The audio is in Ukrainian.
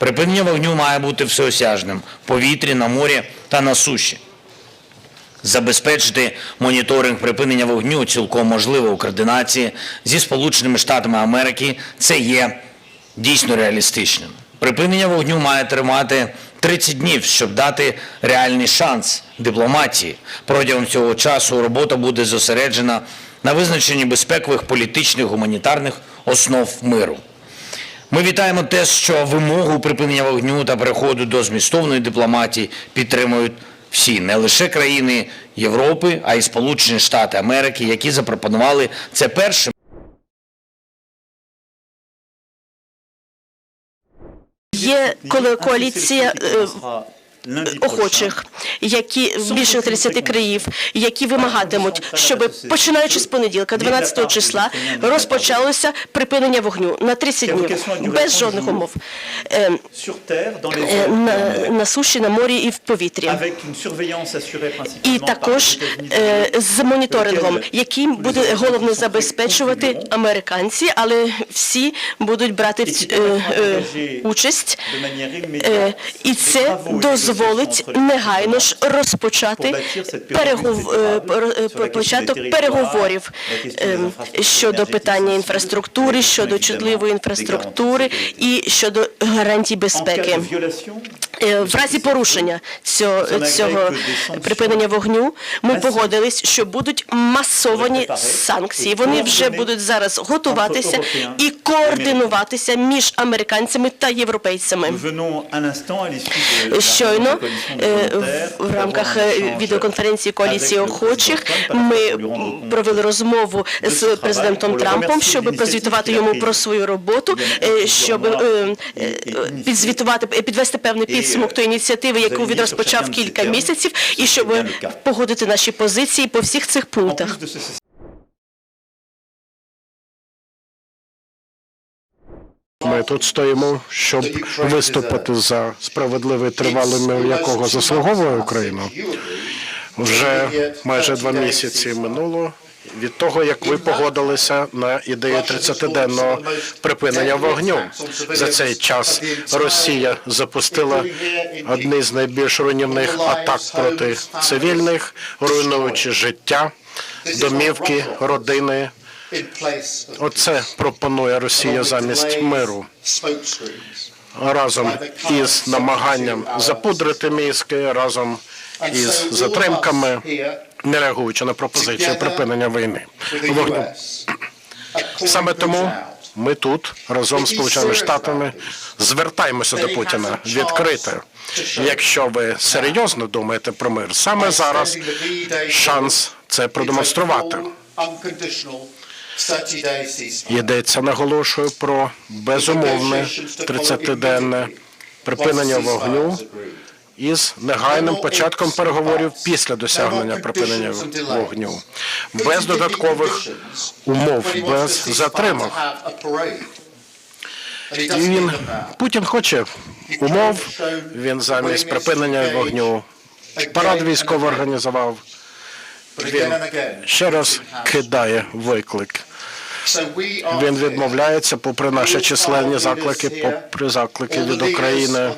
Припинення вогню має бути всеосяжним повітрі, на морі та на суші. Забезпечити моніторинг припинення вогню цілком можливо у координації зі Сполученими Штатами Америки. Це є дійсно реалістичним. Припинення вогню має тримати 30 днів, щоб дати реальний шанс дипломатії. Протягом цього часу робота буде зосереджена на визначенні безпекових, політичних, гуманітарних основ миру. Ми вітаємо те, що вимогу припинення вогню та переходу до змістовної дипломатії підтримують всі, не лише країни Європи, а й Сполучені Штати Америки, які запропонували це першим. Є коли коаліція е, охочих, які більше 30 країв, які вимагатимуть, щоб починаючи з понеділка, 12 числа, розпочалося припинення вогню на 30 днів без жодних умов. Е, е, на, на суші, на морі і в повітрі. І також е, з моніторингом, яким буде головне забезпечувати американці, але всі будуть брати е, е, участь. Е. І це дозволить негайно ж розпочати е, е, початок переговорів е, щодо питання інфраструктури, щодо чутливої інфраструктури і щодо гарантій безпеки. Е, В разі порушення цього, цього припинення вогню. Ми погодились, що будуть масовані санкції. Вони вже будуть зараз готуватися і координуватися між американцями та європейцями. Щойно е, в- рамках е, відеоконференції коаліції охочих. Ми провели розмову з президентом Трампом, щоб прозвітувати йому про свою роботу, щоб підзвітувати підвести певний підсумок тої ініціативи, яку він розпочав кілька місяців, і щоб погодити наші позиції по всіх цих пунктах. Ми тут стоїмо, щоб виступити за справедливий тривалий мир, якого заслуговує Україна. Вже майже два місяці минуло від того, як ви погодилися на ідею 30-денного припинення вогню. За цей час Росія запустила одні з найбільш руйнівних атак проти цивільних, руйнуючи життя, домівки, родини. Оце пропонує Росія замість миру. разом із намаганням запудрити мізки, разом із затримками, не реагуючи на пропозицію припинення війни. Вогню. Саме тому ми тут разом з Сполученими Штатами звертаємося до Путіна відкрито. Якщо ви серйозно думаєте про мир, саме зараз шанс це продемонструвати. Йдеться, наголошую, про безумовне 30-денне припинення вогню із негайним початком переговорів після досягнення припинення вогню, без додаткових умов, без затримок. І він Путін хоче умов. Він замість припинення вогню парад військовий організував. Він ще раз кидає виклик. Він відмовляється, попри наші численні заклики, попри заклики від України.